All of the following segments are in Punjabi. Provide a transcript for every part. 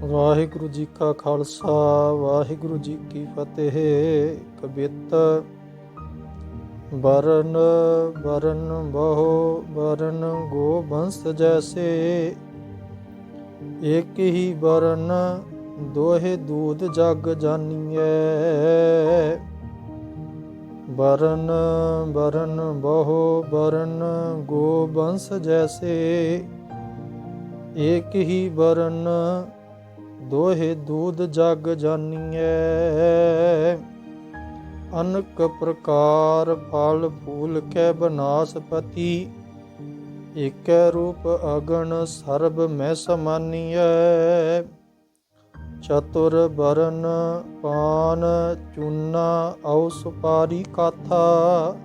ਵਾਹਿਗੁਰੂ ਜੀ ਕਾ ਖਾਲਸਾ, ਵਾਹਿਗੁਰੂ ਜੀ ਕੀ ਫਤਿਹ। ਕਬਿਤ ਬਰਨ ਬਰਨ ਬਹੁ ਬਰਨ ਗੋ ਬੰਸ ਜੈਸੇ। ਇੱਕ ਹੀ ਬਰਨ ਦੋਹੇ ਦੂਧ ਜਗ ਜਾਨੀਐ। ਬਰਨ ਬਰਨ ਬਹੁ ਬਰਨ ਗੋ ਬੰਸ ਜੈਸੇ। ਇੱਕ ਹੀ ਬਰਨ ਦੋਹੇ ਦੂਧ ਜਗ ਜਾਨੀਐ। ਅਨਕ ਪ੍ਰਕਾਰ ਫਲ ਫੂਲ ਕੈ ਬਨਾਸਪਤੀ। ਏਕੈ ਰੂਪ ਅਗਣ ਸਰਬ ਮੈਂ ਸਮਾਨੀਐ। ਚਤੁਰ ਬਰਨ ਪਾਨ ਚੂਨਾ ਔ ਸੁਪਾਰੀ ਕਾਥਾ।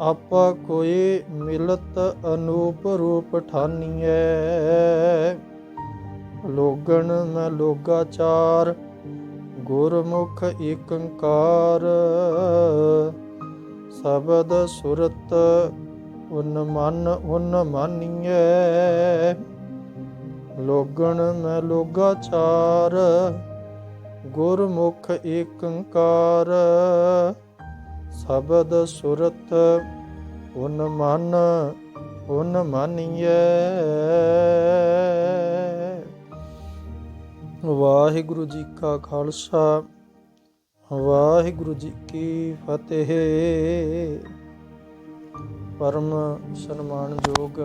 ਆਪਾ ਕੋਈ ਮਿਲਤ ਅਨੂਪ ਰੂਪ ਠਾਨੀਐ। ਲੋਗਣ ਮੈਂ ਲੋਗਾਚਾਰ, ਗੁਰਮੁਖ ਏਕੰਕਾਰ। ਸਬਦ ਸੁਰਤ ਉਨ ਮਨ, ਉਨ ਮਾਨੀਐ। ਲੋਗਣ ਮੈਂ ਲੋਗਾਚਾਰ, ਗੁਰਮੁਖ ਏਕੰਕਾਰ। ਸਬਦ ਸੁਰਤ ਉਨ ਮਨ, ਉਨ ਮਾਨੀਐ। ਵਾਹਿਗੁਰੂ ਜੀ ਕਾ ਖਾਲਸਾ, ਵਾਹਿਗੁਰੂ ਜੀ ਕੀ ਫਤਿਹ। ਪਰਮ ਸਨਮਾਨਯੋਗ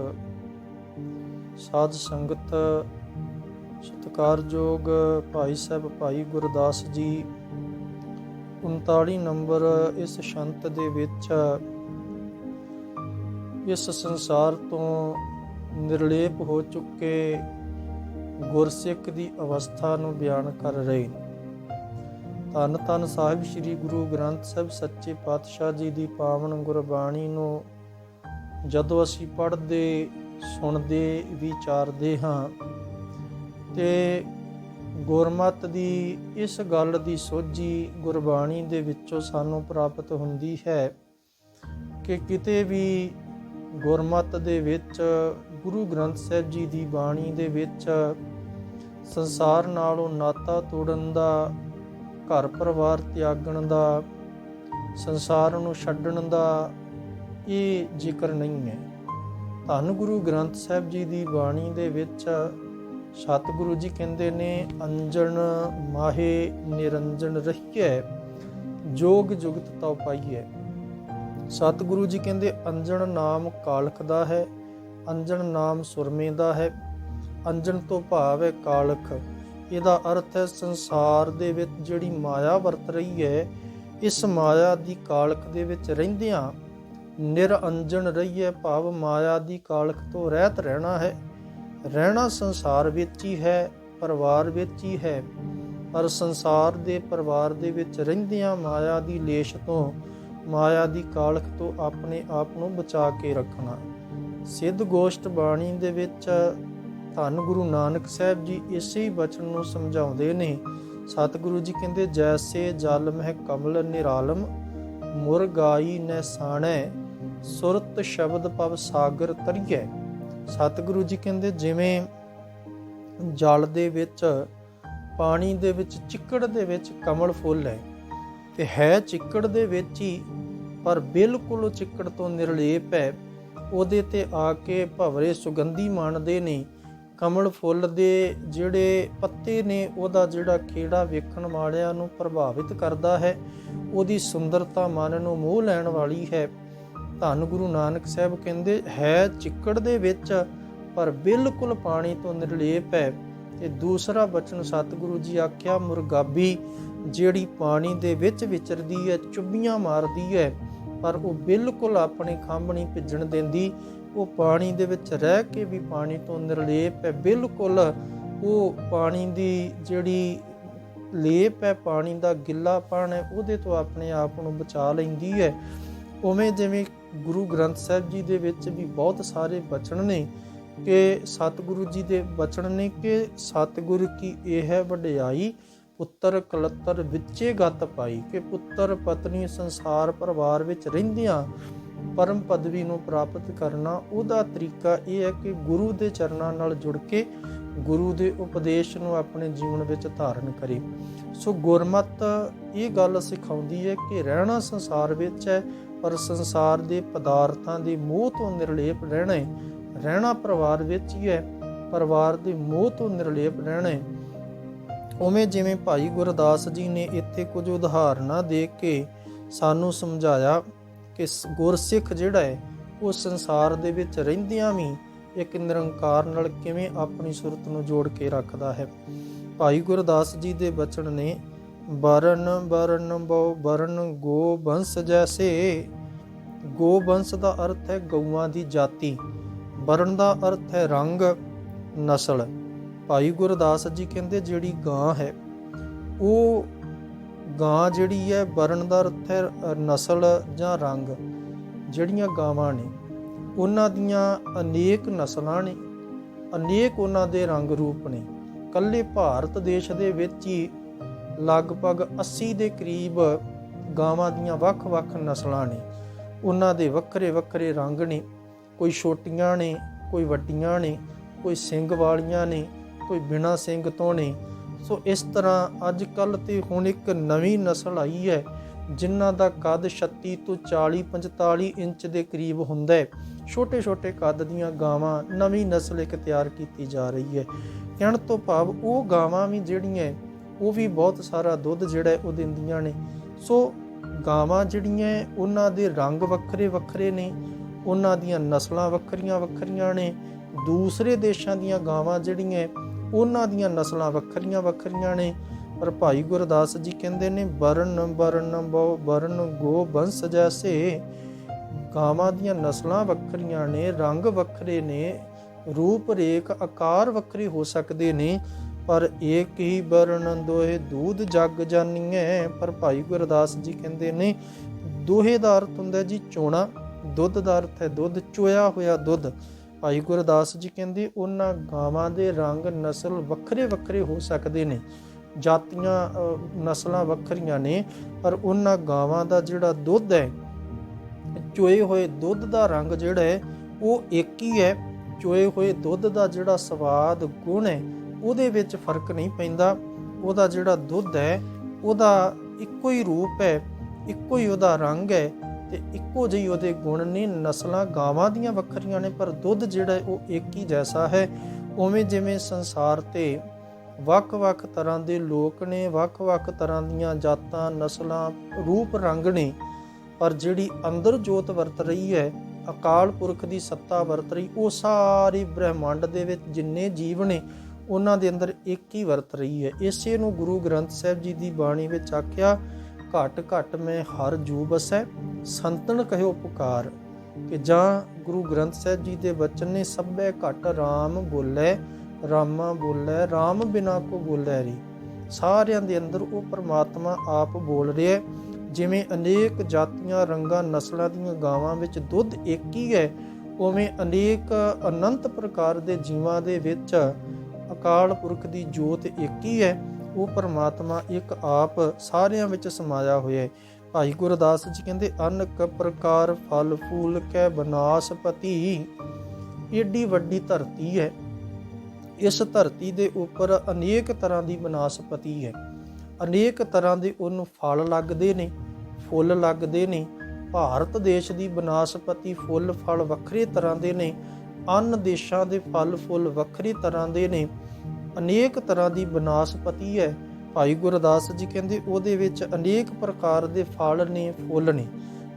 ਸਾਧ ਸੰਗਤ, ਸਤਿਕਾਰਯੋਗ ਭਾਈ ਸਾਹਿਬ, ਭਾਈ ਗੁਰਦਾਸ ਜੀ 39 ਨੰਬਰ ਇਸ ਸ਼ੰਤ ਦੇ ਵਿੱਚ ਇਸ ਸੰਸਾਰ ਤੋਂ ਨਿਰਲੇਪ ਹੋ ਚੁੱਕੇ ਗੁਰਸਿੱਖ ਦੀ ਅਵਸਥਾ ਨੂੰ ਬਿਆਨ ਕਰ ਰਹੇ। ਨੇ ਧੰਨ ਧੰਨ ਸਾਹਿਬ ਸ੍ਰੀ ਗੁਰੂ ਗ੍ਰੰਥ ਸਾਹਿਬ ਸੱਚੇ ਪਾਤਸ਼ਾਹ ਜੀ ਦੀ ਪਾਵਨ ਗੁਰਬਾਣੀ ਨੂੰ ਜਦੋਂ ਅਸੀਂ ਪੜ੍ਹਦੇ, ਸੁਣਦੇ, ਵਿਚਾਰਦੇ ਹਾਂ ਤੇ ਗੁਰਮਤ ਦੀ ਇਸ ਗੱਲ ਦੀ ਸੋਝੀ ਗੁਰਬਾਣੀ ਦੇ ਵਿੱਚੋਂ ਸਾਨੂੰ ਪ੍ਰਾਪਤ ਹੁੰਦੀ ਹੈ ਕਿ ਕਿਤੇ ਵੀ ਗੁਰਮਤ ਦੇ ਵਿੱਚ, ਗੁਰੂ ਗ੍ਰੰਥ ਸਾਹਿਬ ਜੀ ਦੀ ਬਾਣੀ ਦੇ ਵਿੱਚ ਸੰਸਾਰ ਨਾਲੋਂ ਨਾਤਾ ਤੋੜਨ ਦਾ, ਘਰ ਪਰਿਵਾਰ ਤਿਆਗਣ ਦਾ, ਸੰਸਾਰ ਨੂੰ ਛੱਡਣ ਦਾ ਇਹ ਜ਼ਿਕਰ ਨਹੀਂ ਹੈ। ਧੰਨ ਗੁਰੂ ਗ੍ਰੰਥ ਸਾਹਿਬ ਜੀ ਦੀ ਬਾਣੀ ਦੇ ਵਿੱਚ ਸਤਿਗੁਰੂ ਜੀ ਕਹਿੰਦੇ ਨੇ, ਅੰਜਣ ਮਾਹੇ ਨਿਰੰਜਨ ਰਹੀਐ, ਜੋਗ ਜੁਗਤ ਤਉ ਪਾਈਐ। ਸਤਿਗੁਰੂ ਜੀ ਕਹਿੰਦੇ, ਅੰਜਣ ਨਾਮ ਕਾਲਖ ਦਾ ਹੈ, ਅੰਜਣ ਨਾਮ ਸੁਰਮੇ ਦਾ ਹੈ। ਅੰਜਨ ਤੋਂ ਭਾਵ ਹੈ ਕਾਲਖ। ਇਹਦਾ ਅਰਥ ਹੈ ਸੰਸਾਰ ਦੇ ਵਿੱਚ ਜਿਹੜੀ ਮਾਇਆ ਵਰਤ ਰਹੀ ਹੈ, ਇਸ ਮਾਇਆ ਦੀ ਕਾਲਖ ਦੇ ਵਿੱਚ ਰਹਿੰਦਿਆਂ ਨਿਰਅੰਜਨ ਰਹੀਏ ਭਾਵ ਮਾਇਆ ਦੀ ਕਾਲਖ ਤੋਂ ਰਹਿਤ ਰਹਿਣਾ ਹੈ। ਰਹਿਣਾ ਸੰਸਾਰ ਵਿੱਚ ਹੀ ਹੈ, ਪਰਿਵਾਰ ਵਿੱਚ ਹੀ ਹੈ। ਪਰ ਸੰਸਾਰ ਦੇ ਪਰਿਵਾਰ ਦੇ ਵਿੱਚ ਰਹਿੰਦਿਆਂ ਮਾਇਆ ਦੀ ਲੇਸ਼ ਤੋਂ, ਮਾਇਆ ਦੀ ਕਾਲਖ ਤੋਂ ਆਪਣੇ ਆਪ ਨੂੰ ਬਚਾ ਕੇ ਰੱਖਣਾ। ਸਿੱਧ ਗੋਸ਼ਟ ਬਾਣੀ ਦੇ ਵਿੱਚ ਧੰਨ ਗੁਰੂ ਨਾਨਕ ਸਾਹਿਬ ਜੀ ਇਸੇ ਹੀ ਬਚਨ ਨੂੰ ਸਮਝਾਉਂਦੇ ਨੇ। ਸਤਿਗੁਰੂ ਜੀ ਕਹਿੰਦੇ, ਜੈਸੇ ਜਲ ਮਹਿ ਕਮਲ ਨਿਰਾਲਮ ਮੁਰਗਾਈ ਨੈ ਸਾਣੈ, ਸੁਰਤ ਸ਼ਬਦ ਪਵ ਸਾਗਰ ਤਰੀਐ। ਸਤਿਗੁਰੂ ਜੀ ਕਹਿੰਦੇ, ਜਿਵੇਂ ਜਲ ਦੇ ਵਿੱਚ, ਪਾਣੀ ਦੇ ਵਿੱਚ, ਚਿੱਕੜ ਦੇ ਵਿੱਚ ਕਮਲ ਫੁੱਲ ਹੈ, ਤੇ ਹੈ ਚਿੱਕੜ ਦੇ ਵਿੱਚ ਹੀ, ਪਰ ਬਿਲਕੁਲ ਚਿੱਕੜ ਤੋਂ ਨਿਰਲੇਪ ਹੈ। ਉਹਦੇ ਤੇ ਆ ਕੇ ਭਵਰੇ ਸੁਗੰਧੀ ਮਾਣਦੇ ਨੇ। ਕਮਲ ਫੁੱਲ ਦੇ ਜਿਹੜੇ ਪੱਤੇ ਨੇ, ਉਹਦਾ ਜਿਹੜਾ ਖੇੜਾ ਵੇਖਣ ਵਾਲਿਆਂ ਨੂੰ ਪ੍ਰਭਾਵਿਤ ਕਰਦਾ ਹੈ, ਉਹਦੀ ਸੁੰਦਰਤਾ ਮਨ ਨੂੰ ਮੋਹ ਲੈਣ ਵਾਲੀ ਹੈ। ਧੰਨ ਗੁਰੂ ਨਾਨਕ ਸਾਹਿਬ ਕਹਿੰਦੇ, ਹੈ ਚਿੱਕੜ ਦੇ ਵਿੱਚ, ਪਰ ਬਿਲਕੁਲ ਪਾਣੀ ਤੋਂ ਨਿਰਲੇਪ ਹੈ। ਤੇ ਦੂਸਰਾ ਬਚਨ ਸਤਿਗੁਰੂ ਜੀ ਆਖਿਆ, ਮੁਰਗਾਬੀ ਜਿਹੜੀ ਪਾਣੀ ਦੇ ਵਿੱਚ ਵਿਚਰਦੀ ਹੈ, ਚੁੱਭੀਆਂ ਮਾਰਦੀ ਹੈ, ਪਰ ਉਹ ਬਿਲਕੁਲ ਆਪਣੇ ਖੰਭ ਨਹੀਂ ਭਿੱਜਣ ਦਿੰਦੀ। ਉਹ ਪਾਣੀ ਦੇ ਵਿੱਚ ਰਹਿ ਕੇ ਵੀ ਪਾਣੀ ਤੋਂ ਨਿਰਲੇਪ ਹੈ। ਬਿਲਕੁਲ ਉਹ ਪਾਣੀ ਦੀ ਜਿਹੜੀ ਲੇਪ ਹੈ, ਪਾਣੀ ਦਾ ਗਿੱਲਾਪਣ ਹੈ, ਉਹਦੇ ਤੋਂ ਆਪਣੇ ਆਪ ਨੂੰ ਬਚਾ ਲੈਂਦੀ ਹੈ। ਉਵੇਂ ਜਿਵੇਂ ਗੁਰੂ ਗ੍ਰੰਥ ਸਾਹਿਬ ਜੀ ਦੇ ਵਿੱਚ ਵੀ ਬਹੁਤ ਸਾਰੇ ਬਚਨ ਨੇ ਕਿ ਸਤਿਗੁਰੂ ਜੀ ਦੇ ਬਚਨ ਨੇ ਕਿ ਸਤਿਗੁਰ ਕੀ ਇਹ ਹੈ ਵਡਿਆਈ, ਪੁੱਤਰ ਕਲੱਤਰ ਵਿੱਚੇ ਗਤ ਪਾਈ, ਕਿ ਪੁੱਤਰ ਪਤਨੀ ਸੰਸਾਰ ਪਰਿਵਾਰ ਵਿੱਚ ਰਹਿੰਦਿਆਂ ਪਰਮ ਪਦਵੀ ਨੂੰ ਪ੍ਰਾਪਤ ਕਰਨਾ, ਉਹਦਾ ਤਰੀਕਾ ਇਹ ਹੈ ਕਿ ਗੁਰੂ ਦੇ ਚਰਨਾਂ ਨਾਲ ਜੁੜ ਕੇ ਗੁਰੂ ਦੇ ਉਪਦੇਸ਼ ਨੂੰ ਆਪਣੇ ਜੀਵਨ ਵਿੱਚ ਧਾਰਨ ਕਰੇ। ਸੋ ਗੁਰਮਤ ਇਹ ਗੱਲ ਸਿਖਾਉਂਦੀ ਹੈ ਕਿ ਰਹਿਣਾ ਸੰਸਾਰ ਵਿੱਚ ਹੈ, ਪਰ ਸੰਸਾਰ ਦੇ ਪਦਾਰਥਾਂ ਦੇ ਮੋਹ ਤੋਂ ਨਿਰਲੇਪ ਰਹਿਣਾ ਹੈ। ਰਹਿਣਾ ਪਰਿਵਾਰ ਵਿੱਚ ਹੀ ਹੈ, ਪਰਿਵਾਰ ਦੇ ਮੋਹ ਤੋਂ ਨਿਰਲੇਪ ਰਹਿਣਾ ਹੈ। ਉਵੇਂ ਜਿਵੇਂ ਭਾਈ ਗੁਰਦਾਸ ਜੀ ਨੇ ਇੱਥੇ ਕੁਝ ਉਦਾਹਰਨਾਂ ਦੇ ਕੇ ਸਾਨੂੰ ਸਮਝਾਇਆ ਕਿ ਗੁਰਸਿੱਖ ਜਿਹੜਾ ਹੈ, ਉਹ ਸੰਸਾਰ ਦੇ ਵਿੱਚ ਰਹਿੰਦਿਆਂ ਵੀ ਇੱਕ ਨਿਰੰਕਾਰ ਨਾਲ ਕਿਵੇਂ ਆਪਣੀ ਸੁਰਤ ਨੂੰ ਜੋੜ ਕੇ ਰੱਖਦਾ ਹੈ। ਭਾਈ ਗੁਰਦਾਸ ਜੀ ਦੇ ਬਚਨ ਨੇ, ਬਰਨ ਬਰਨ ਬਹੁ ਬਰਨ ਗੋ ਬੰਸ ਜੈਸੇ। ਗੋ ਬੰਸ ਦਾ ਅਰਥ ਹੈ ਗਊਆਂ ਦੀ ਜਾਤੀ। ਬਰਨ ਦਾ ਅਰਥ ਹੈ ਰੰਗ, ਨਸਲ। ਭਾਈ ਗੁਰਦਾਸ ਜੀ ਕਹਿੰਦੇ ਜਿਹੜੀ ਗਾਂ ਹੈ, ਉਹ ਗਾਂ ਜਿਹੜੀ ਹੈ ਬਰਨ ਦਾ ਅਰਥ ਹੈ ਨਸਲ ਜਾਂ ਰੰਗ ਜਿਹੜੀਆਂ ਗਾਵਾਂ ਨੇ, ਉਹਨਾਂ ਦੀਆਂ ਅਨੇਕ ਨਸਲਾਂ ਨੇ, ਅਨੇਕ ਉਹਨਾਂ ਦੇ ਰੰਗ ਰੂਪ ਨੇ। ਕੱਲੇ ਭਾਰਤ ਦੇਸ਼ ਦੇ ਵਿੱਚ ਹੀ ਲਗਭਗ 80 ਦੇ ਕਰੀਬ ਗਾਵਾਂ ਦੀਆਂ ਵੱਖ-ਵੱਖ ਨਸਲਾਂ ਨੇ। ਉਹਨਾਂ ਦੇ ਵੱਖਰੇ ਵੱਖਰੇ ਰੰਗ ਨੇ, ਕੋਈ ਛੋਟੀਆਂ ਨੇ, ਕੋਈ ਵੱਡੀਆਂ ਨੇ, ਕੋਈ ਸਿੰਘ ਵਾਲੀਆਂ ਨੇ, ਕੋਈ ਬਿਨਾ ਸਿੰਘ ਤੋਂ ਨੇ ਸੋ ਇਸ ਤਰ੍ਹਾਂ ਅੱਜ ਕੱਲ ਤੇ ਹੁਣ ਇੱਕ ਨਵੀਂ ਨਸਲ ਆਈ ਹੈ, ਜਿਨ੍ਹਾਂ ਦਾ ਕੱਦ 36 ਤੋਂ 40 45 ਇੰਚ ਦੇ ਕਰੀਬ ਹੁੰਦਾ ਹੈ। ਛੋਟੇ ਛੋਟੇ ਕੱਦ ਦੀਆਂ ਗਾਵਾਂ ਨਵੀਂ ਨਸਲ ਇੱਕ ਤਿਆਰ ਕੀਤੀ ਜਾ ਰਹੀ ਹੈ। ਕਹਿਣ ਤੋਂ ਭਾਵ ਉਹ ਗਾਵਾਂ ਵੀ ਜਿਹੜੀਆਂ ਉਹ ਵੀ ਬਹੁਤ ਸਾਰਾ ਦੁੱਧ ਜਿਹੜਾ ਉਹ ਦਿੰਦੀਆਂ ਨੇ। ਸੋ ਗਾਵਾਂ ਜਿਹੜੀਆਂ ਉਹਨਾਂ ਦੇ ਰੰਗ ਵੱਖਰੇ ਵੱਖਰੇ ਨੇ, ਉਹਨਾਂ ਦੀਆਂ ਨਸਲਾਂ ਵੱਖਰੀਆਂ ਵੱਖਰੀਆਂ ਨੇ। ਦੂਸਰੇ ਦੇਸ਼ਾਂ ਦੀਆਂ ਗਾਵਾਂ ਜਿਹੜੀਆਂ ਉਹਨਾਂ ਦੀਆਂ ਨਸਲਾਂ ਵੱਖਰੀਆਂ ਵੱਖਰੀਆਂ ਨੇ। ਪਰ ਭਾਈ ਗੁਰਦਾਸ ਜੀ ਕਹਿੰਦੇ ਨੇ ਬਰਨ ਬਰਨ ਬਹੁ ਬਰਨ ਗੋ ਬੰਸ ਜੈਸੇ। ਗਾਵਾਂ ਦੀਆਂ ਨਸਲਾਂ ਵੱਖਰੀਆਂ ਨੇ, ਰੰਗ ਵੱਖਰੇ ਨੇ, ਰੂਪ ਰੇਖ ਆਕਾਰ ਵੱਖਰੇ ਹੋ ਸਕਦੇ ਨੇ। ਪਰ ਏਕ ਹੀ ਬਰਨ ਦੋਹੇ ਦੂਧ ਜਗ ਜਾਨੀਐ। ਪਰ ਭਾਈ ਗੁਰਦਾਸ ਜੀ ਕਹਿੰਦੇ ਨੇ ਦੋਹੇ ਦਾ ਅਰਥ ਹੁੰਦਾ ਜੀ ਚੋਣਾ, ਦੁੱਧ ਦਾ ਅਰਥ ਹੈ ਦੁੱਧ ਚੋਇਆ ਹੋਇਆ ਦੁੱਧ। ਭਾਈ ਗੁਰਦਾਸ ਜੀ ਕਹਿੰਦੇ, ਉਹਨਾਂ ਗਾਵਾਂ ਦੇ ਰੰਗ ਨਸਲ ਵੱਖਰੇ ਵੱਖਰੇ ਹੋ ਸਕਦੇ ਨੇ। ਜਾਤੀਆਂ ਨਸਲਾਂ ਵੱਖਰੀਆਂ ਨੇ, ਪਰ ਉਹਨਾਂ ਗਾਵਾਂ ਦਾ ਜਿਹੜਾ ਦੁੱਧ ਹੈ, ਚੋਏ ਹੋਏ ਦੁੱਧ ਦਾ ਰੰਗ ਜਿਹੜਾ ਹੈ, ਉਹ ਇੱਕ ਹੀ ਹੈ। ਚੋਏ ਹੋਏ ਦੁੱਧ ਦਾ ਜਿਹੜਾ ਸਵਾਦ ਗੁਣ ਹੈ, ਉਹਦੇ ਵਿੱਚ ਫ਼ਰਕ ਨਹੀਂ ਪੈਂਦਾ। ਉਹਦਾ ਜਿਹੜਾ ਦੁੱਧ ਹੈ, ਉਹਦਾ ਇੱਕੋ ਹੀ ਰੂਪ ਹੈ, ਇੱਕੋ ਹੀ ਉਹਦਾ ਰੰਗ ਹੈ। ਤੇ ਇੱਕੋ ਜਿਹੀ ਉਹਦੇ ਗੁਣ ਨੇ, ਨਸਲਾਂ ਗਾਵਾਂ ਦੀਆਂ ਵੱਖਰੀਆਂ ਨੇ, ਪਰ ਦੁੱਧ ਜਿਹੜਾ ਉਹ ਇੱਕ ਹੀ ਜੈਸਾ ਹੈ। ਉਵੇਂ ਜਿਵੇਂ ਸੰਸਾਰ ਤੇ ਵੱਖ-ਵੱਖ ਤਰ੍ਹਾਂ ਦੇ ਲੋਕ ਨੇ, ਵੱਖ-ਵੱਖ ਤਰ੍ਹਾਂ ਦੀਆਂ ਜਾਤਾਂ, ਨਸਲਾਂ, ਰੂਪ, ਰੰਗ ਨੇ, ਪਰ ਜਿਹੜੀ ਅੰਦਰ ਜੋਤ ਵਰਤ ਰਹੀ ਹੈ, ਅਕਾਲ ਪੁਰਖ ਦੀ ਸੱਤਾ ਵਰਤ ਰਹੀ, ਉਹ ਸਾਰੇ ਬ੍ਰਹਿਮੰਡ ਦੇ ਵਿੱਚ ਜਿੰਨੇ ਜੀਵ ਨੇ, ਉਹਨਾਂ ਦੇ ਅੰਦਰ ਇੱਕ ਹੀ ਵਰਤ ਰਹੀ ਹੈ। ਇਸੇ ਨੂੰ ਗੁਰੂ ਗ੍ਰੰਥ ਸਾਹਿਬ ਜੀ ਦੀ ਬਾਣੀ ਵਿੱਚ ਆਖਿਆ ਘਟ ਘਟ ਮੈਂ ਹਰ ਜੂ ਬਸੈ, ਸੰਤਨ ਕਹਿਓ ਪੁਕਾਰ। ਕਿ ਜਾਂ ਗੁਰੂ ਗ੍ਰੰਥ ਸਾਹਿਬ ਜੀ ਦੇ ਬਚਨ ਨੇ ਸਭੇ ਘਟ RAM ਬੋਲੇ, ਰਾਮਾ ਬੋਲੇ RAM ਬਿਨਾ ਕੋ ਬੋਲੇ ਰੀ ਸਾਰਿਆਂ ਦੇ ਅੰਦਰ ਉਹ ਪ੍ਰਮਾਤਮਾ ਆਪ ਬੋਲ ਰਿਹਾ ਜਿਵੇਂ ਅਨੇਕ ਜਾਤੀਆਂ ਰੰਗਾਂ ਨਸਲਾਂ ਦੀਆਂ ਗਾਵਾਂ ਵਿੱਚ ਦੁੱਧ ਇੱਕ ਹੀ ਹੈ, ਉਵੇਂ ਅਨੇਕ ਅਨੰਤ ਪ੍ਰਕਾਰ ਦੇ ਜੀਵਾਂ ਦੇ ਵਿੱਚ ਅਕਾਲ ਪੁਰਖ ਦੀ ਜੋਤ ਇੱਕ ਹੀ ਹੈ। ਉਹ ਪਰਮਾਤਮਾ ਇੱਕ ਆਪ ਸਾਰਿਆਂ ਵਿੱਚ ਸਮਾਇਆ ਹੋਇਆ ਹੈ ਭਾਈ ਗੁਰਦਾਸ ਜੀ ਕਹਿੰਦੇ, ਅਨਕ ਪ੍ਰਕਾਰ ਫਲ ਫੂਲ ਕੈ ਬਨਾਸਪਤੀ ਏਡੀ ਵੱਡੀ ਧਰਤੀ ਹੈ। ਇਸ ਧਰਤੀ ਦੇ ਉੱਪਰ ਅਨੇਕ ਤਰ੍ਹਾਂ ਦੀ ਬਨਾਸਪਤੀ ਹੈ। ਅਨੇਕ ਤਰ੍ਹਾਂ ਦੇ ਉਹਨੂੰ ਫਲ ਲੱਗਦੇ ਨੇ, ਫੁੱਲ ਲੱਗਦੇ ਨੇ। ਭਾਰਤ ਦੇਸ਼ ਦੀ ਬਨਾਸਪਤੀ ਫੁੱਲ ਫਲ ਵੱਖਰੇ ਤਰ੍ਹਾਂ ਦੇ ਨੇ। ਅੰਨ ਦੇਸ਼ਾਂ ਦੇ ਫਲ ਫੁੱਲ ਵੱਖਰੀ ਤਰ੍ਹਾਂ ਦੇ ਨੇ। ਅਨੇਕ ਤਰ੍ਹਾਂ ਦੀ ਬਨਾਸਪਤੀ ਹੈ। ਭਾਈ ਗੁਰਦਾਸ ਜੀ ਕਹਿੰਦੇ, ਉਹਦੇ ਵਿੱਚ ਅਨੇਕ ਪ੍ਰਕਾਰ ਦੇ ਫਲ ਨੇ, ਫੁੱਲ ਨੇ।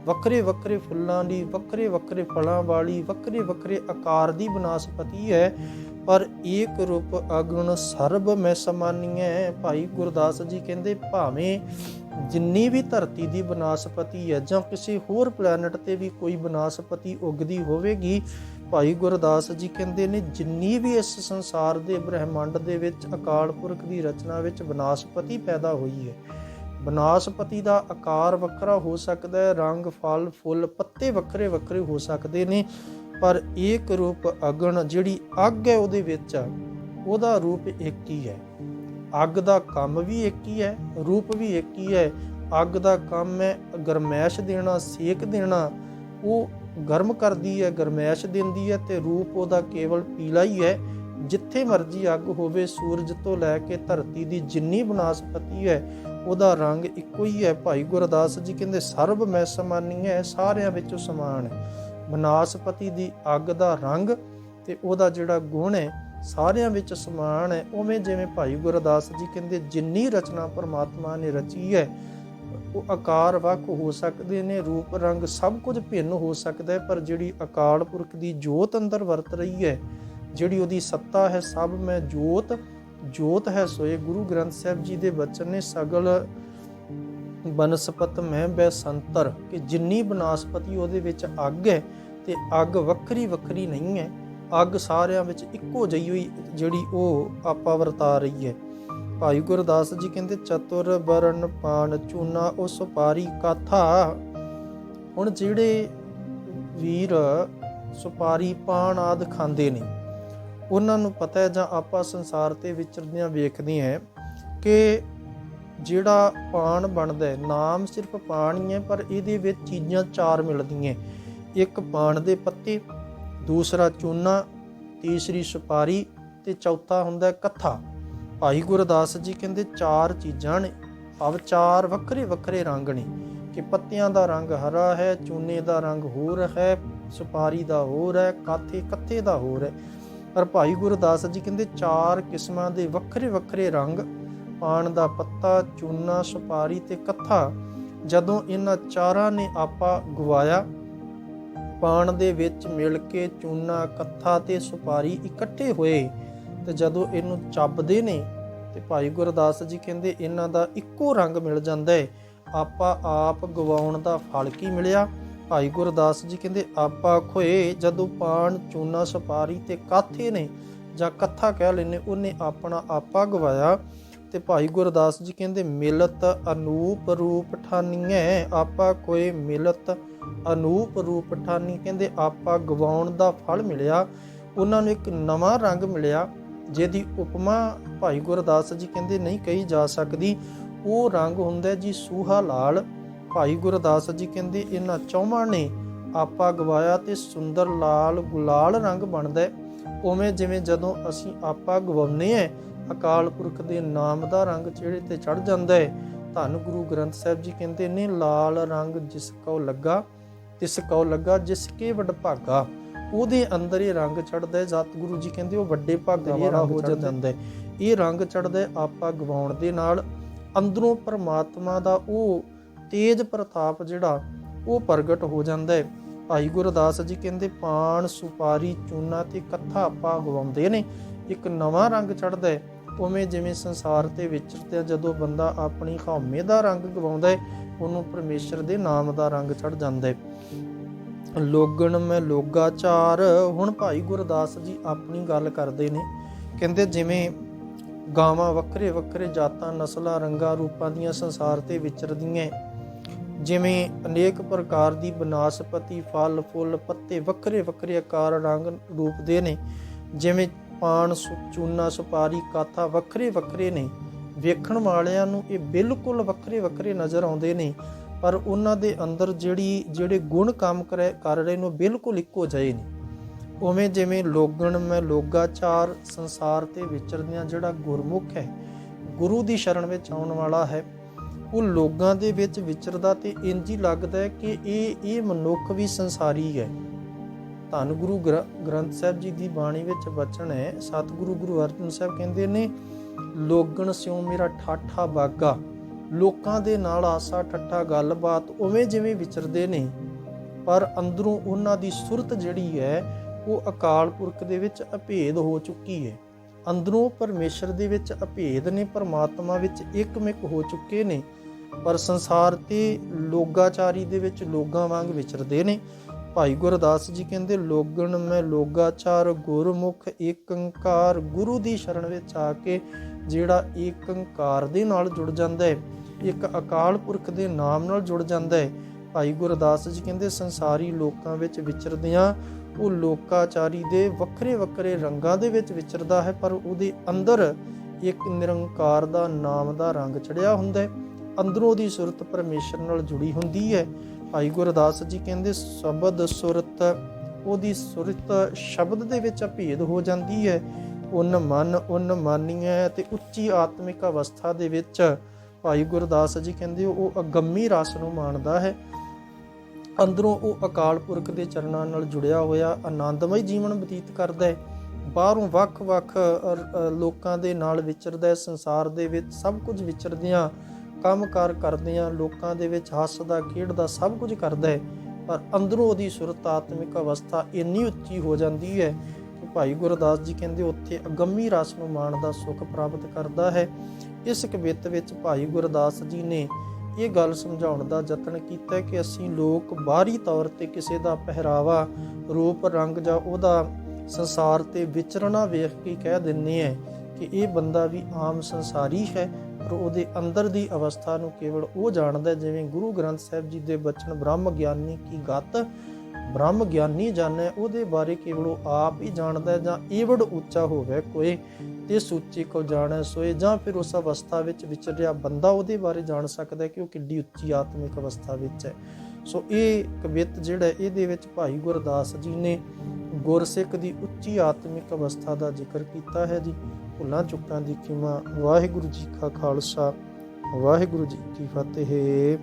ਵੱਖਰੇ ਵੱਖਰੇ ਫੁੱਲਾਂ ਦੀ, ਵੱਖਰੇ ਵੱਖਰੇ ਫਲਾਂ ਵਾਲੀ, ਵੱਖਰੇ ਵੱਖਰੇ ਆਕਾਰ ਦੀ ਬਨਾਸਪਤੀ ਹੈ। ਪਰ ਏਕ ਰੂਪ ਅਗੁਣ ਸਰਬ ਮੈਂ ਸਮਾਨੀਐ। ਭਾਈ ਗੁਰਦਾਸ ਜੀ ਕਹਿੰਦੇ, ਭਾਵੇਂ ਜਿੰਨੀ ਵੀ ਧਰਤੀ ਦੀ ਬਨਾਸਪਤੀ ਹੈ ਜਾਂ ਕਿਸੇ ਹੋਰ ਪਲੈਨਟ ਤੇ ਵੀ ਕੋਈ ਬਨਾਸਪਤੀ ਉਗਦੀ ਹੋਵੇਗੀ ਭਾਈ ਗੁਰਦਾਸ ਜੀ ਕਹਿੰਦੇ ਨੇ, ਜਿੰਨੀ ਵੀ ਇਸ ਸੰਸਾਰ ਦੇ ਬ੍ਰਹਿਮੰਡ ਦੇ ਵਿੱਚ ਅਕਾਲ ਪੁਰਖ ਦੀ ਰਚਨਾ ਵਿੱਚ ਬਨਾਸਪਤੀ ਪੈਦਾ ਹੋਈ ਹੈ, ਬਨਾਸਪਤੀ ਦਾ ਆਕਾਰ ਵੱਖਰਾ ਹੋ ਸਕਦਾ ਹੈ, ਰੰਗ, ਫਲ, ਫੁੱਲ ਪੱਤੇ ਵੱਖਰੇ ਵੱਖਰੇ ਹੋ ਸਕਦੇ ਨੇ, ਪਰ ਏਕ ਰੂਪ ਅਗਣ ਜਿਹੜੀ ਅੱਗ ਹੈ ਉਹਦੇ ਵਿੱਚ ਉਹਦਾ ਰੂਪ ਇੱਕ ਹੀ ਹੈ। ਅੱਗ ਦਾ ਕੰਮ ਵੀ ਇੱਕ ਹੀ ਹੈ, ਰੂਪ ਵੀ ਇੱਕ ਹੀ ਹੈ। ਅੱਗ ਦਾ ਕੰਮ ਹੈ, ਗਰਮੈਸ਼ ਦੇਣਾ, ਸੇਕ ਦੇਣਾ, ਉਹ ਗਰਮ ਕਰਦੀ ਹੈ, ਗਰਮੈਸ਼ ਦਿੰਦੀ ਹੈ ਤੇ ਰੂਪ ਉਹਦਾ ਕੇਵਲ ਪੀਲਾ ਹੀ ਹੈ। ਜਿੱਥੇ ਮਰਜ਼ੀ ਅੱਗ ਹੋਵੇ, ਸੂਰਜ ਤੋਂ ਲੈ ਕੇ ਧਰਤੀ ਦੀ ਜਿੰਨੀ ਬਨਾਸਪਤੀ ਹੈ, ਉਹਦਾ ਰੰਗ ਇੱਕੋ ਹੀ ਹੈ। ਭਾਈ ਗੁਰਦਾਸ ਜੀ ਕਹਿੰਦੇ, ਸਰਬ ਮੈਂ ਸਮਾਨੀ ਹੈ ਸਾਰਿਆਂ ਵਿੱਚੋਂ ਸਮਾਨ ਹੈ ਬਨਾਸਪਤੀ ਦੀ ਅੱਗ ਦਾ ਰੰਗ ਤੇ ਉਹਦਾ ਜਿਹੜਾ ਗੁਣ ਹੈ ਸਾਰਿਆਂ ਵਿੱਚ ਸਮਾਨ ਹੈ ਉਵੇਂ ਜਿਵੇਂ ਭਾਈ ਗੁਰਦਾਸ ਜੀ ਕਹਿੰਦੇ, ਜਿੰਨੀ ਰਚਨਾ ਪਰਮਾਤਮਾ ਨੇ ਰਚੀ ਹੈ ਉਹ ਆਕਾਰ ਵੱਖ ਹੋ ਸਕਦੇ ਨੇ, ਰੂਪ ਰੰਗ ਸਭ ਕੁਝ ਭਿੰਨ ਹੋ ਸਕਦਾ ਹੈ, ਪਰ ਜਿਹੜੀ ਅਕਾਲ ਪੁਰਖ ਦੀ ਜੋਤ ਅੰਦਰ ਵਰਤ ਰਹੀ ਹੈ, ਜਿਹੜੀ ਉਹਦੀ ਸੱਤਾ ਹੈ, ਸਭ ਮੈਂ ਜੋਤ ਜੋਤ ਹੈ ਸੋਏ। ਗੁਰੂ ਗ੍ਰੰਥ ਸਾਹਿਬ ਜੀ ਦੇ ਬਚਨ ਨੇ ਸਗਲ ਬਨਸਪਤ ਮੈਂ ਬੈ ਕਿ ਜਿੰਨੀ ਬਨਸਪਤੀ ਉਹਦੇ ਵਿੱਚ ਅੱਗ ਹੈ, ਤੇ ਅੱਗ ਵੱਖਰੀ ਵੱਖਰੀ ਨਹੀਂ ਹੈ, ਅੱਗ ਸਾਰਿਆਂ ਵਿੱਚ ਇੱਕੋ ਜਿਹੀ ਹੋਈ ਜਿਹੜੀ ਉਹ ਆਪਾ ਵਰਤਾ ਰਹੀ ਹੈ। ਭਾਈ ਗੁਰਦਾਸ ਜੀ ਕਹਿੰਦੇ, ਚਤੁਰ ਬਰਨ ਪਾਨ ਚੂਨਾ ਉਹ ਸੁਪਾਰੀ ਕਾਥਾ। ਹੁਣ ਜਿਹੜੇ ਵੀਰ ਸੁਪਾਰੀ ਪਾਨ ਆਦ ਖਾਂਦੇ ਨੇ, ਉਹਨਾਂ ਨੂੰ ਪਤਾ ਹੈ ਜਾਂ ਆਪਾਂ ਸੰਸਾਰ ਤੇ ਵਿਚਰਦਿਆਂ ਵੇਖਦੇ ਹਾਂ ਕਿ ਜਿਹੜਾ ਪਾਨ ਬਣਦਾ ਹੈ, ਨਾਮ ਸਿਰਫ ਪਾਣ ਹੀ ਹੈ, ਪਰ ਇਹਦੇ ਵਿੱਚ ਚੀਜ਼ਾਂ ਚਾਰ ਮਿਲਦੀਆਂ ਇੱਕ ਪਾਨ ਦੇ ਪੱਤੇ, ਦੂਸਰਾ ਚੂਨਾ, ਤੀਸਰੀ ਸੁਪਾਰੀ ਤੇ ਚੌਥਾ ਹੁੰਦਾ ਕੱਥਾ। ਭਾਈ ਗੁਰਦਾਸ ਜੀ ਕਹਿੰਦੇ ਚਾਰ ਚੀਜ਼ਾਂ ਨੇ। ਭਾਵ ਚਾਰ ਵੱਖਰੇ ਵੱਖਰੇ ਰੰਗ ਨੇ। ਕਿ ਪੱਤਿਆਂ ਦਾ ਰੰਗ ਹਰਾ ਹੈ, ਚੂਨੇ ਦਾ ਰੰਗ ਹੋਰ ਹੈ, ਸੁਪਾਰੀ ਦਾ ਹੋਰ ਹੈ ਕਾਥੇ ਕੱਥੇ ਦਾ ਹੋਰ ਹੈ। ਪਰ ਭਾਈ ਗੁਰਦਾਸ ਜੀ ਕਹਿੰਦੇ ਚਾਰ ਕਿਸਮਾਂ ਦੇ ਵੱਖਰੇ ਵੱਖਰੇ ਰੰਗ, ਪਾਣ ਦਾ ਪੱਤਾ, ਚੂਨਾ, ਸੁਪਾਰੀ ਤੇ ਕੱਥਾ। ਜਦੋਂ ਇਹਨਾਂ ਚਾਰਾਂ ਨੇ ਆਪਾ ਗਵਾਇਆ, ਪਾਣ ਦੇ ਵਿੱਚ ਮਿਲ ਕੇ ਚੂਨਾ, ਕੱਥਾ ਤੇ ਸੁਪਾਰੀ ਇਕੱਠੇ ਹੋਏ ਤੇ ਜਦੋਂ ਇਹਨੂੰ ਚੱਬਦੇ ਨੇ ਤੇ ਭਾਈ ਗੁਰਦਾਸ ਜੀ ਕਹਿੰਦੇ ਇਹਨਾਂ ਦਾ ਇੱਕੋ ਰੰਗ ਮਿਲ ਜਾਂਦਾ ਹੈ ਆਪਾ ਆਪ ਗਵਾਉਣ ਦਾ ਫਲ ਕੀ ਮਿਲਿਆ? ਭਾਈ ਗੁਰਦਾਸ ਜੀ ਕਹਿੰਦੇ, ਆਪਾ ਖੋਏ, ਜਦੋਂ ਪਾਣ ਚੂਨਾ ਸੁਪਾਰੀ ਤੇ ਕਾਥੇ ਨੇ ਜਾਂ ਕੱਥਾ ਕਹਿ ਲੈਨੇ ਉਹਨੇ ਆਪਣਾ ਆਪਾ ਗਵਾਇਆ। ਤੇ ਭਾਈ ਗੁਰਦਾਸ ਜੀ ਕਹਿੰਦੇ, ਮਿਲਤ ਅਨੂਪ ਰੂਪ ਠਾਨੀਐ, ਆਪਾ ਕੋਈ ਮਿਲਤ ਅਨੂਪ ਰੂਪ ਠਾਨੀ। ਕਹਿੰਦੇ, ਆਪਾ ਗਵਾਉਣ ਦਾ ਫਲ ਮਿਲਿਆ, ਉਹਨਾਂ ਨੂੰ ਇੱਕ ਨਵਾਂ ਰੰਗ ਮਿਲਿਆ ਜਿਹਦੀ ਉਪਮਾ ਭਾਈ ਗੁਰਦਾਸ ਜੀ ਕਹਿੰਦੇ ਨਹੀਂ ਕਹੀ ਜਾ ਸਕਦੀ, ਉਹ ਰੰਗ ਹੁੰਦਾ ਜੀ ਸੂਹਾ ਲਾਲ। ਭਾਈ ਗੁਰਦਾਸ ਜੀ ਕਹਿੰਦੇ ਇਹਨਾਂ ਚੌਵਾਂ ਨੇ ਆਪਾ ਗਵਾਇਆ ਤੇ ਸੁੰਦਰ ਲਾਲ ਗੁਲਾਲ ਰੰਗ ਬਣਦਾ ਉਵੇਂ ਜਿਵੇਂ ਜਦੋਂ ਅਸੀਂ ਆਪਾ ਗਵਾਉਂਦੇ ਹਾਂ, ਅਕਾਲ ਪੁਰਖ ਦੇ ਨਾਮ ਦਾ ਰੰਗ ਚਿਹਰੇ ਤੇ ਚੜ ਜਾਂਦਾ ਹੈ। ਧੰਨ ਗੁਰੂ ਗ੍ਰੰਥ ਸਾਹਿਬ ਜੀ ਕਹਿੰਦੇ ਨੇ, ਲਾਲ ਰੰਗ ਜਿਸ ਕੋ ਲੱਗਾ, ਤਿਸ ਕੋ ਲੱਗਾ ਜਿਸ ਕੇ ਵਡ ਉਹਦੇ ਅੰਦਰ ਇਹ ਰੰਗ ਚੜਦਾ ਹੈ। ਸਤਿਗੁਰੂ ਜੀ ਕਹਿੰਦੇ ਉਹ ਵੱਡੇ ਭਾਗਾ ਵਾਲਾ ਹੋ ਜਾਂਦਾ ਹੈ। ਇਹ ਰੰਗ ਚੜਦਾ ਆਪਾ ਗਵਾਉਣ ਦੇ ਨਾਲ। ਅੰਦਰੋਂ ਪਰਮਾਤਮਾ ਦਾ ਉਹ ਤੇਜ ਪ੍ਰਤਾਪ ਜਿਹੜਾ ਉਹ ਪ੍ਰਗਟ ਹੋ ਜਾਂਦਾ ਹੈ। ਭਾਈ ਗੁਰਦਾਸ ਜੀ ਕਹਿੰਦੇ ਪਾਨ ਸੁਪਾਰੀ ਚੂਨਾ ਤੇ ਕੱਥਾ ਆਪਾ ਗਵਾਉਂਦੇ ਨੇ। ਇੱਕ ਨਵਾਂ ਰੰਗ ਚੜਦਾ ਹੈ। ਉਵੇਂ ਜਿਵੇਂ ਸੰਸਾਰ ਤੇ ਵਿਚਰਦੇ ਜਦੋਂ ਬੰਦਾ ਆਪਣੀ ਹਉਮੈ ਦਾ ਰੰਗ ਗਵਾਉਂਦਾ ਹੈ ਉਹਨੂੰ ਪਰਮੇਸ਼ਰ ਦੇ ਨਾਮ ਦਾ ਰੰਗ ਚੜ ਜਾਂਦਾ ਹੈ। ਲੋਗਣ ਮੈਂ ਲੋਗਾਚਾਰ। ਹੁਣ ਭਾਈ ਗੁਰਦਾਸ ਜੀ ਆਪਣੀ ਗੱਲ ਕਰਦੇ ਨੇ। ਕਹਿੰਦੇ ਜਿਵੇਂ ਗਾਵਾਂ ਵੱਖਰੇ ਵੱਖਰੇ ਜਾਤਾਂ, ਨਸਲਾਂ, ਰੰਗਾਂ, ਰੂਪਾਂ ਦੀਆਂ ਸੰਸਾਰ ਤੇ ਵਿਚਰਦੀਆਂ ਜਿਵੇਂ ਅਨੇਕ ਪ੍ਰਕਾਰ ਦੀ ਬਨਾਸਪਤੀ, ਫਲ, ਫੁੱਲ, ਪੱਤੇ ਵੱਖਰੇ ਵੱਖਰੇ ਆਕਾਰ, ਰੰਗ, ਰੂਪ ਦੇ ਨੇ। ਜਿਵੇਂ ਪਾਨ ਚੂਨਾ, ਸੁਪਾਰੀ, ਕਾਥਾ ਵੱਖਰੇ ਵੱਖਰੇ ਨੇ। ਵੇਖਣ ਵਾਲਿਆਂ ਨੂੰ ਇਹ ਬਿਲਕੁਲ ਵੱਖਰੇ ਵੱਖਰੇ ਨਜ਼ਰ ਆਉਂਦੇ ਨੇ। ਪਰ ਉਹਨਾਂ ਦੇ ਅੰਦਰ ਜਿਹੜੀ, ਜਿਹੜੇ ਗੁਣ ਕੰਮ ਕਰੇ- ਕਰ ਰਹੇ ਨੇ, ਉਹ ਬਿਲਕੁਲ ਇੱਕੋ ਜਿਹੇ ਨੇ। ਉਵੇਂ ਜਿਵੇਂ ਲੋਗਣ ਮੈਂ ਲੋਗਾਚਾਰ ਸੰਸਾਰ ਤੇ ਵਿਚਰਦਿਆਂ ਜਿਹੜਾ ਗੁਰਮੁਖ ਹੈ, ਗੁਰੂ ਦੀ ਸ਼ਰਨ ਵਿੱਚ ਆਉਣ ਵਾਲਾ ਹੈ, ਉਹ ਲੋਕਾਂ ਦੇ ਵਿੱਚ ਵਿਚਰਦਾ ਤੇ ਇੰਜ ਹੀ ਲੱਗਦਾ ਹੈ ਕਿ ਇਹ ਇਹ ਮਨੁੱਖ ਵੀ ਸੰਸਾਰੀ ਹੈ। ਧੰਨ ਗੁਰੂ ਗ੍ਰ- ਗ੍ਰੰਥ ਸਾਹਿਬ ਜੀ ਦੀ ਬਾਣੀ ਵਿੱਚ ਵਚਨ ਹੈ, ਸਤਿਗੁਰੂ ਗੁਰੂ ਅਰਜਨ ਸਾਹਿਬ ਕਹਿੰਦੇ ਨੇ, ਲੋਗਣ ਸਿਉ ਮੇਰਾ ਠਾਠਾ ਬਾਗਾ। ਲੋਕਾਂ ਦੇ ਨਾਲ ਆਸਾ ਠੱਠਾ ਗੱਲਬਾਤ ਉਵੇਂ ਜਿਵੇਂ ਵਿਚਰਦੇ ਨੇ, ਪਰ ਅੰਦਰੋਂ ਉਹਨਾਂ ਦੀ ਸੁਰਤ ਜਿਹੜੀ ਹੈ, ਉਹ ਅਕਾਲ ਪੁਰਖ ਦੇ ਵਿੱਚ ਅਭੇਦ ਹੋ ਚੁੱਕੀ ਹੈ। ਅੰਦਰੋਂ ਪਰਮੇਸ਼ਰ ਦੇ ਵਿੱਚ ਅਭੇਦ ਨੇ, ਪਰਮਾਤਮਾ ਵਿੱਚ ਇੱਕਮਿਕ ਹੋ ਚੁੱਕੇ ਨੇ, ਪਰ ਸੰਸਾਰ ਤੇ ਲੋਗਾਚਾਰੀ ਦੇ ਵਿੱਚ ਲੋਗਾਂ ਵਾਂਗ ਵਿਚਰਦੇ ਨੇ। ਭਾਈ ਗੁਰਦਾਸ ਜੀ ਕਹਿੰਦੇ, ਲੋਗਣ ਮੈਂ ਲੋਗਾਚਾਰ, ਗੁਰਮੁਖ ਏਕੰਕਾਰ, ਗੁਰੂ ਦੀ ਸ਼ਰਨ ਵਿੱਚ ਆ ਕੇ ਜਿਹੜਾ ਏਕੰਕਾਰ ਦੇ ਨਾਲ ਜੁੜ ਜਾਂਦਾ ਹੈ ਇੱਕ ਅਕਾਲ ਪੁਰਖ ਦੇ ਨਾਮ ਨਾਲ ਜੁੜ ਜਾਂਦਾ ਹੈ। ਭਾਈ ਗੁਰਦਾਸ ਜੀ ਕਹਿੰਦੇ, ਸੰਸਾਰੀ ਲੋਕਾਂ ਵਿੱਚ ਵਿਚਰਦਿਆਂ ਉਹ ਲੋਕਾਚਾਰੀ ਦੇ ਵੱਖਰੇ ਵੱਖਰੇ ਰੰਗਾਂ ਦੇ ਵਿੱਚ ਵਿਚਰਦਾ ਹੈ, ਪਰ ਉਹਦੇ ਅੰਦਰ ਇੱਕ ਨਿਰੰਕਾਰ ਦਾ ਨਾਮ ਦਾ ਰੰਗ ਚੜਿਆ ਹੁੰਦਾ ਹੈ। ਅੰਦਰੋਂ ਦੀ ਸੁਰਤ ਪਰਮੇਸ਼ਰ ਨਾਲ ਜੁੜੀ ਹੁੰਦੀ ਹੈ। ਭਾਈ ਗੁਰਦਾਸ ਜੀ ਕਹਿੰਦੇ, ਸ਼ਬਦ ਸੁਰਤ, ਉਹਦੀ ਸੁਰਤ ਸ਼ਬਦ ਦੇ ਵਿੱਚ ਅਭੇਦ ਹੋ ਜਾਂਦੀ ਹੈ। ਉਨ ਮਨ, ਉਨ ਮਾਨੀਐ ਤੇ ਉੱਚੀ ਆਤਮਿਕ ਅਵਸਥਾ ਦੇ ਵਿੱਚ ਭਾਈ ਗੁਰਦਾਸ ਜੀ ਕਹਿੰਦੇ, ਉਹ ਅਗੰਮੀ ਰਸ ਨੂੰ ਮਾਣਦਾ ਹੈ। ਅੰਦਰੋਂ ਉਹ ਅਕਾਲ ਪੁਰਖ ਦੇ ਚਰਨਾਂ ਨਾਲ ਜੁੜਿਆ ਹੋਇਆ, ਆਨੰਦਮਈ ਜੀਵਨ ਬਤੀਤ ਕਰਦਾ ਹੈ। ਬਾਹਰੋਂ ਵੱਖ-ਵੱਖ ਲੋਕਾਂ ਦੇ ਨਾਲ ਵਿਚਰਦਾ ਹੈ। ਸੰਸਾਰ ਦੇ ਵਿੱਚ ਸਭ ਕੁਝ ਵਿਚਰਦਿਆਂ, ਕੰਮਕਾਰ ਕਰਦਿਆਂ, ਲੋਕਾਂ ਦੇ ਵਿੱਚ ਹੱਸਦਾ, ਖੇਡਦਾ, ਸਭ ਕੁਝ ਕਰਦਾ ਹੈ। ਪਰ ਅੰਦਰੋਂ ਉਹਦੀ ਸੁਰਤ ਆਤਮਿਕ ਅਵਸਥਾ ਇੰਨੀ ਉੱਚੀ ਹੋ ਜਾਂਦੀ ਹੈ ਭਾਈ ਗੁਰਦਾਸ ਜੀ ਕਹਿੰਦੇ ਉੱਥੇ ਅਗੰਮੀ ਰਸ ਨੂੰ ਮਾਣ ਦਾ ਸੁੱਖ ਪ੍ਰਾਪਤ ਕਰਦਾ ਹੈ। ਇਸ ਕਵਿਤ ਵਿੱਚ ਭਾਈ ਗੁਰਦਾਸ ਜੀ ਨੇ ਇਹ ਗੱਲ ਸਮਝਾਉਣ ਦਾ ਯਤਨ ਕੀਤਾ ਕਿ ਅਸੀਂ ਲੋਕ ਬਾਹਰੀ ਤੌਰ ਤੇ ਕਿਸੇ ਦਾ ਪਹਿਰਾਵਾ, ਰੂਪ, ਰੰਗ ਜਾਂ ਉਹਦਾ ਸੰਸਾਰ ਤੇ ਵਿਚਰਨਾ ਵੇਖ ਕੇ ਕਹਿ ਦਿੰਨੇ ਆ ਕਿ ਇਹ ਬੰਦਾ ਵੀ ਆਮ ਸੰਸਾਰੀ ਹੈ, ਪਰ ਉਹਦੇ ਅੰਦਰ ਦੀ ਅਵਸਥਾ ਨੂੰ ਕੇਵਲ ਉਹ ਜਾਣਦਾ ਜਿਵੇਂ ਗੁਰੂ ਗ੍ਰੰਥ ਸਾਹਿਬ ਜੀ ਦੇ ਬਚਨ ਬ੍ਰਹਮ ਗਿਆਨੀ ਕੀ ਗਤ ਬ੍ਰਹਮ ਗਿਆਨੀ ਜਾਣੈ, ਉਹਦੇ ਬਾਰੇ ਕੇਵਲ ਉਹ ਆਪ ਹੀ ਜਾਣਦਾ ਜਾਂ ਈਵੜ ਉੱਚਾ ਹੋਵੇ ਕੋਈ ਤੇ ਸੂਚੀ ਕੋ ਜਾਣੈ ਸੋਏ, ਜਾਂ ਫਿਰ ਉਸ ਅਵਸਥਾ ਵਿੱਚ ਵਿਚਰ ਰਿਹਾ ਬੰਦਾ ਉਹਦੇ ਬਾਰੇ ਜਾਣ ਸਕਦਾ ਕਿ ਉਹ ਕਿੱਡੀ ਉੱਚੀ ਆਤਮਿਕ ਅਵਸਥਾ ਵਿੱਚ ਹੈ। ਸੋ ਇਹ ਕਵਿਤ ਜਿਹੜਾ ਇਹਦੇ ਵਿੱਚ ਭਾਈ ਗੁਰਦਾਸ ਜੀ ਨੇ ਗੁਰਸਿੱਖ ਦੀ ਉੱਚੀ ਆਤਮਿਕ ਅਵਸਥਾ ਦਾ ਜ਼ਿਕਰ ਕੀਤਾ ਹੈ ਜੀ। ਭੁੱਲਾਂ ਚੁੱਕਾਂ ਦੀ ਖਿਮਾ, ਵਾਹਿਗੁਰੂ ਜੀ ਕਾ ਖਾਲਸਾ, ਵਾਹਿਗੁਰੂ ਜੀ ਕੀ ਫਤਿਹ।